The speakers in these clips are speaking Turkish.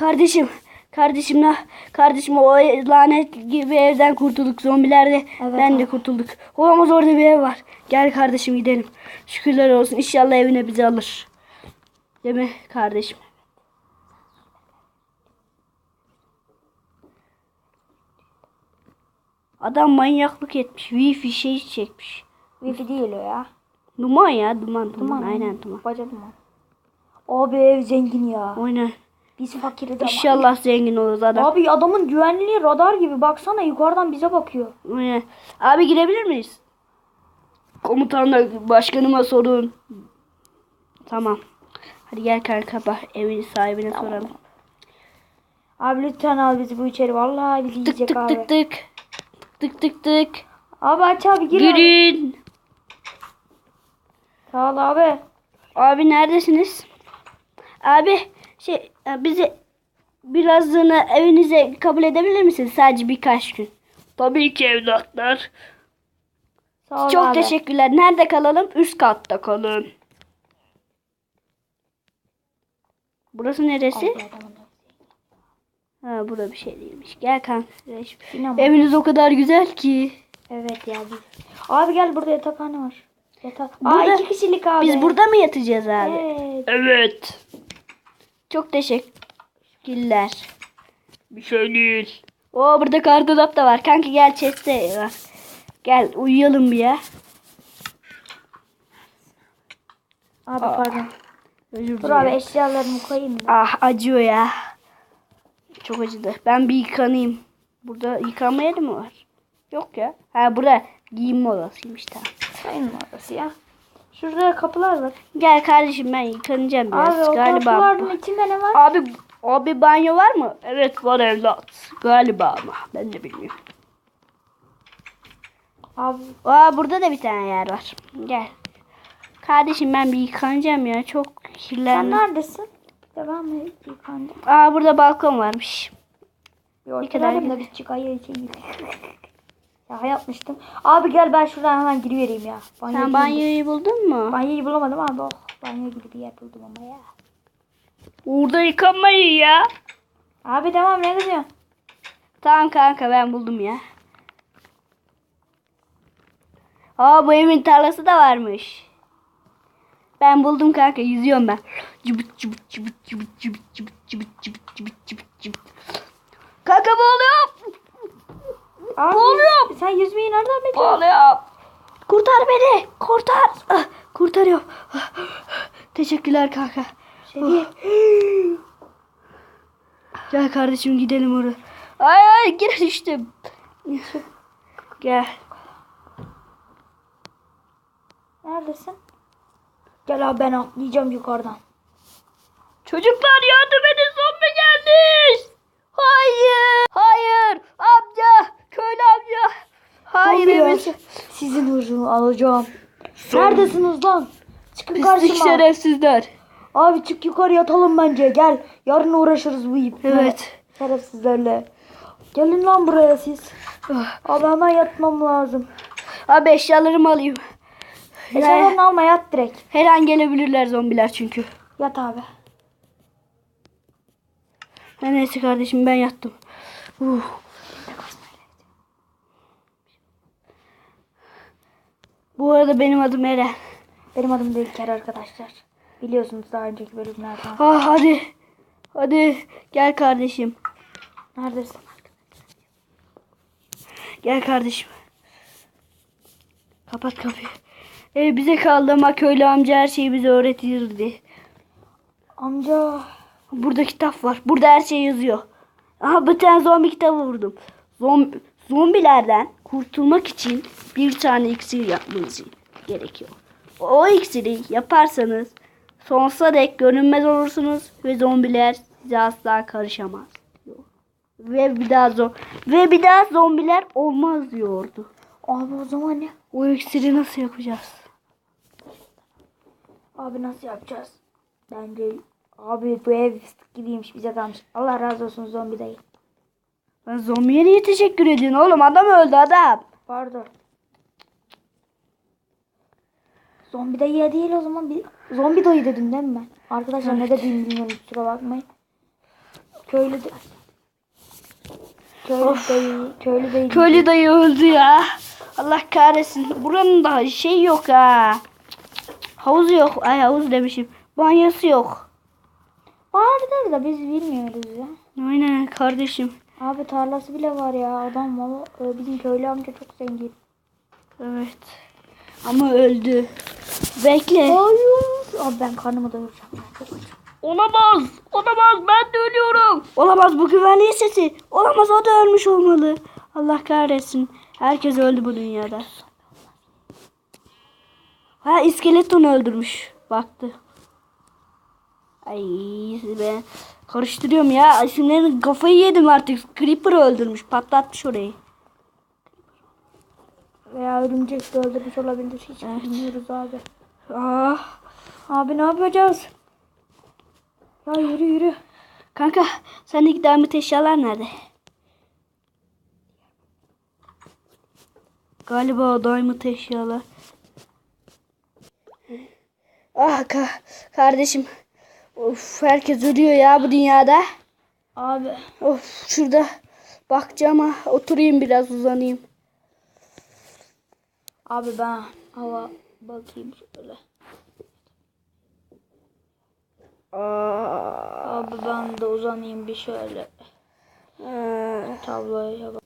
Kardeşim. Kardeşim la. Kardeşim o lanet gibi evden kurtulduk. Zombilerde Evet ben de kurtulduk. Olamaz orada bir ev var. Gel kardeşim gidelim. Şükürler olsun. İnşallah evine bizi alır. Değil mi kardeşim? Adam manyaklık etmiş. Wi-Fi şey çekmiş. Wifi değil o ya. Duman ya duman duman. Duman. Aynen duman. Baca duman. Abi ev zengin ya. Aynen. Biz fakiriz ama. İnşallah zengin oluruz adam. Abi adamın güvenliği radar gibi. Baksana yukarıdan bize bakıyor. Aynen. Abi girebilir miyiz? Komutanla başkanıma sorun. Tamam. Hadi gel kanka bak evin sahibine soralım. Abi lütfen al bizi bu içeri. Vallahi bizi Tık yiyecek tık abi. tık tık. Tık tık tık. Abi aç abi gir abi. Girin. Sağ ol abi. Abi neredesiniz? Abi şey e, bizi birazını evinize kabul edebilir misiniz? Sadece birkaç gün. Tabii ki evlatlar. Sağ Çok abi. teşekkürler. Nerede kalalım? Üst katta kalın. Burası neresi? Ha burada bir şey değilmiş. Gel kanka. Sinema. Eviniz o kadar güzel ki. Evet ya. Abi gel burada yatakhane var. Yatak. Aa Burada- iki kişilik abi. Biz burada mı yatacağız abi? Evet. Evet. Çok teşekkürler. Bir şey değil. Oo burada kardolap da var. Kanka gel chest'te var. Gel uyuyalım bir ya. Abi Aa. pardon. Özür Dur abi dilerim. eşyalarımı koyayım da. Ah acıyor ya. Çok acıdı. Ben bir yıkanayım. Burada yıkanma yeri mi var? Yok ya. Ha burada giyinme odasıymış tamam. Sayın odası ya. Şurada kapılar var. Gel kardeşim ben yıkanacağım biraz. Abi Galiba. kapıların içinde ne var? Abi abi banyo var mı? Evet var evlat. Galiba ama ben de bilmiyorum. Abi Aa burada da bir tane yer var. Gel. Kardeşim ben bir yıkanacağım ya. Çok sen kirlendim. neredesin? Devam et yıkandım. Aa burada balkon varmış. Bir kadar ortalarım da bir çıkayı için Ya yapmıştım. Abi gel ben şuradan hemen girivereyim ya. Banyo Sen banyoyu buldun mu? Banyoyu bulamadım abi. Oh, banyo gibi bir yer buldum ama ya. Orada yıkanmayın ya. Abi tamam ne kızıyorsun? Tamam kanka ben buldum ya. Aa bu evin tarlası da varmış. Ben buldum kanka yüzüyorum ben. Cıbıt cıbıt cıbıt cıbıt cıbıt cıbıt cıbıt cıbıt cıbıt. Kanka boğuluyorum. Abi Boğuluyorum. sen yüzmeyi nereden biliyorsun? Boğuluyorum. Kurtar beni. Kurtar. Ah, kurtarıyor. Teşekkürler kanka. Şey. Gel kardeşim gidelim oraya. Ay ay geri düştüm. Gel. Neredesin? Gel abi ben atlayacağım yukarıdan. Çocuklar yardım edin zombi gelmiş. Hayır. Hayır. Amca. Köylü amca. Hayır. Sizin hırzını alacağım. Neredesiniz lan? Çıkın Pislik karşıma. şerefsizler. Abi çık yukarı yatalım bence. Gel. Yarın uğraşırız bu iple. Evet. Şerefsizlerle. Gelin lan buraya siz. Ah. Abi hemen yatmam lazım. Abi eşyalarımı alayım. Eşyalarını alma yat direkt. Her an gelebilirler zombiler çünkü. Yat abi. Neyse kardeşim ben yattım. Uh. Bu arada benim adım Eren. Benim adım da İlker arkadaşlar. Biliyorsunuz daha önceki bölümlerden. Ah hadi. Hadi gel kardeşim. Neredesin? Gel kardeşim. Kapat kapıyı. Ev bize kaldı ama köylü amca her şeyi bize öğretirdi. Amca. Burada kitap var. Burada her şey yazıyor. Aha bir tane zombi kitabı vurdum. Zom zombilerden kurtulmak için bir tane iksir yapmanız gerekiyor. O iksiri yaparsanız sonsuza dek görünmez olursunuz ve zombiler size asla karışamaz. Ve bir daha zo ve bir daha zombiler olmaz diyordu. Abi o zaman ne? O iksiri nasıl yapacağız? Abi nasıl yapacağız? Bence abi bu ev gibiymiş bize kalmış. Allah razı olsun zombi dayı. Ben zombiye niye teşekkür ediyorsun oğlum? Adam öldü adam. Pardon. Zombi dayı değil o zaman. Bir... Zombi dayı dedim değil mi ben? Arkadaşlar ne dediğimi bilmiyorum kusura bakmayın. Köylü de... Köylü dayı, köylü dayı. Köylü dayı öldü ya. Allah kahretsin. Buranın da şey yok ha. Havuzu yok. Ay havuz demişim. Banyosu yok. Vardır da biz bilmiyoruz ya. Aynen kardeşim. Abi tarlası bile var ya. Adam valla e, bizim köylü amca çok zengin. Evet. Ama öldü. Bekle. Hayır. Abi ben karnımı doyuracağım. Ben çok açım. Olamaz. Olamaz. Ben de ölüyorum. Olamaz bu güvenliğin sesi. Olamaz o da ölmüş olmalı. Allah kahretsin. Herkes öldü bu dünyada. Ha iskeleton öldürmüş. Baktı. Ay ben karıştırıyorum ya. İsimlerini kafayı yedim artık. Creeper öldürmüş. Patlatmış orayı. Veya örümcek de öldürmüş olabilir. Hiç bilmiyoruz abi. Ah. Abi ne yapacağız? Ya yürü yürü. Kanka sendeki diamond eşyalar nerede? Galiba o diamond eşyalar. Ah ka kardeşim. Of herkes ölüyor ya bu dünyada. Abi. Of şurada bakacağım ha oturayım biraz uzanayım. Abi ben hava bakayım şöyle. Aa, Abi ben de uzanayım bir şöyle. aa. Tabloya bak.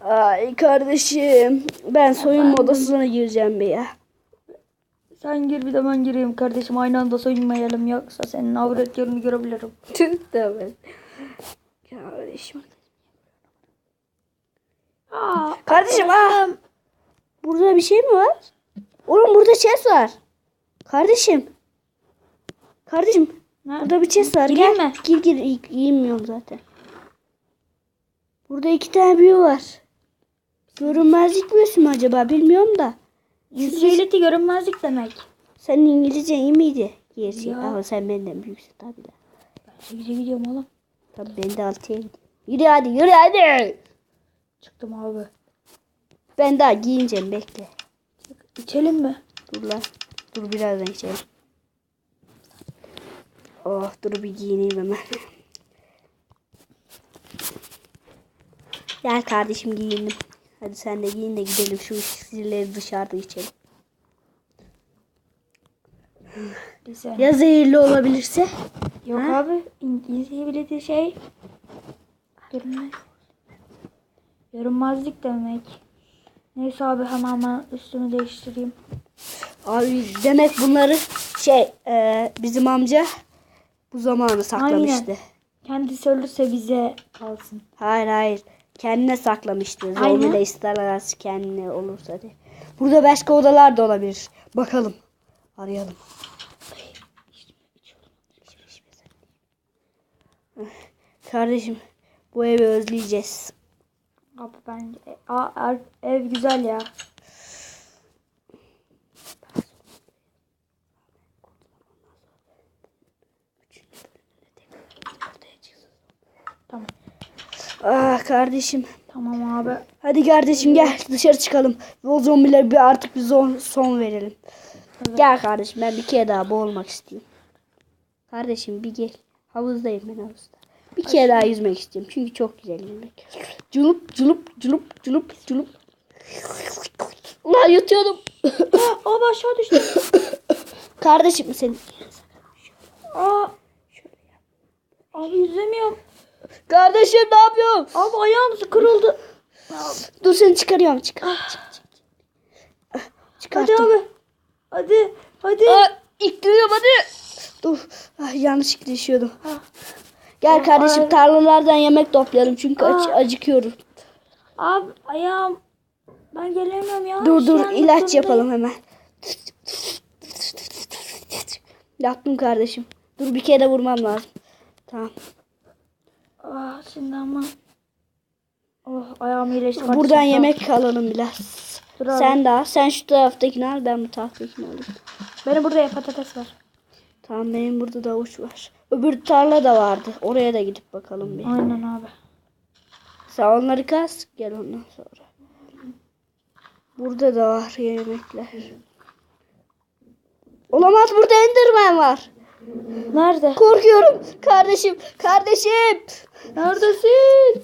Ay kardeşim ben soyunma odasına gireceğim bir ya. Sen gir bir de ben gireyim kardeşim. Aynı anda soyunmayalım yoksa senin avret yerini görebilirim. Tabii. Kardeşim. Aa, Kardeşim aa. Burada bir şey mi var? Oğlum burada chest var. Kardeşim. Kardeşim ne? burada bir chest var. Gireyim Gel. mi? Gir gir. İyi- Giyinmiyorum zaten. Burada iki tane büyü var. Görünmezlik büyüsü mü acaba bilmiyorum da. İngilizce görünmezlik demek. Senin İngilizce iyi miydi? Gerçi Ya. ama sen benden büyüksün tabii de. Ben 8'e gidiyorum oğlum. Tabii ben de altıya gidiyorum. Yürü hadi yürü hadi. Çıktım abi. Ben daha giyineceğim bekle. İçelim mi? Dur lan. Dur birazdan içelim. Oh dur bir giyineyim hemen. Gel kardeşim giyindim. Hadi sen de giyin de gidelim şu iksirleri dışarıda içelim. Güzel. Ya zehirli olabilirse? Yok Ha? abi. İngilizce bile de şey. Görünmez. Görünmezlik demek. Neyse abi hemen ben üstümü değiştireyim. Abi demek bunları şey e, bizim amca bu zamanı saklamıştı. Kendisi ölürse bize kalsın. Hayır hayır. Kendine saklamıştı. Zombi de isterler kendine olursa diye. Burada başka odalar da olabilir. Bakalım. Arayalım. Kardeşim bu evi özleyeceğiz. Abi bence er- ev güzel ya. Ah kardeşim. Tamam abi. Hadi kardeşim gel dışarı çıkalım. O zombilere bir artık bir son, son verelim. Gel kardeşim ben bir kere daha boğulmak istiyorum. Kardeşim bir gel. Havuzdayım ben havuzda. Bir kere daha yüzmek istiyorum. Çünkü çok güzel yüzmek. Cunup cunup cunup cunup cunup. Ulan yutuyordum. Abi aşağı düştü. kardeşim senin. Aa. Abi yüzemiyorum. Kardeşim ne yapıyorsun? Abi ayağım kırıldı. Dur seni çıkarıyorum. Çıkar. Çık, çık. Ah, Hadi Çıkarttım. abi. Hadi. Hadi. Aa, ittiriyorum hadi. Dur. Ah, yanlışlıkla düşüyordum. Ah. Gel kardeşim ay. tarlalardan yemek toplayalım çünkü aç, acıkıyorum. Abi ayağım. Ben gelemiyorum ya. Dur dur ilaç üstümde. yapalım hemen. Yaptım kardeşim. Dur bir kere vurmam lazım. Tamam. Ah şimdi ama. Oh ayağım iyileşti. kardeşim, Buradan ol. yemek alalım biraz. Dur abi. Sen daha. Sen şu taraftakini al ben bu taraftakini alayım. Benim burada patates var. Tamam benim burada da avuç var. Öbür tarla da vardı. Oraya da gidip bakalım bir. Aynen abi. Sen onları kas. Gel ondan sonra. Burada da var yemekler. Olamaz burada Enderman var. Nerede? Korkuyorum. Kardeşim. Kardeşim. Neredesin?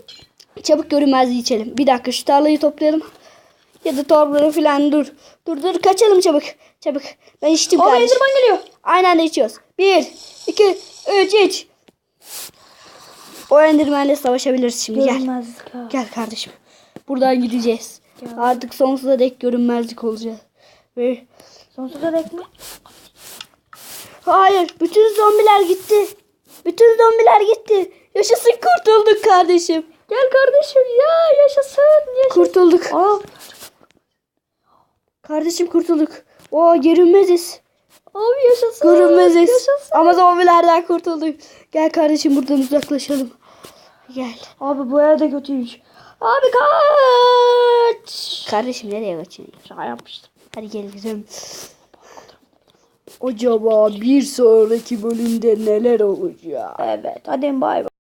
Çabuk görünmezliği içelim. Bir dakika şu tarlayı toplayalım. Ya da torbaları falan dur. Dur dur kaçalım çabuk. Çabuk. Ben içtim Abi kardeşim. Enderman geliyor. Aynı anda içiyoruz. Bir, iki, üç, iç. O endirmenle savaşabiliriz şimdi. Gel. Gel kardeşim. Buradan gideceğiz. Gel. Artık sonsuza dek görünmezlik olacak. Ve Sonsuza dek mi? hayır, bütün zombiler gitti. Bütün zombiler gitti. Yaşasın kurtulduk kardeşim. Gel kardeşim ya yaşasın. yaşasın. Kurtulduk. Aa, Kardeşim kurtulduk. O görünmeziz. abi yaşasın. Görünmeziz. Yaşasın. Ama zombilerden kurtulduk. Gel kardeşim buradan uzaklaşalım. Gel. Abi bu evde kötüymüş. Abi kaç. Kardeşim nereye kaçıyorsun? Şaka yapmıştım. Hadi gel gidelim. Acaba bir sonraki bölümde neler olacak? Evet hadi bay bay.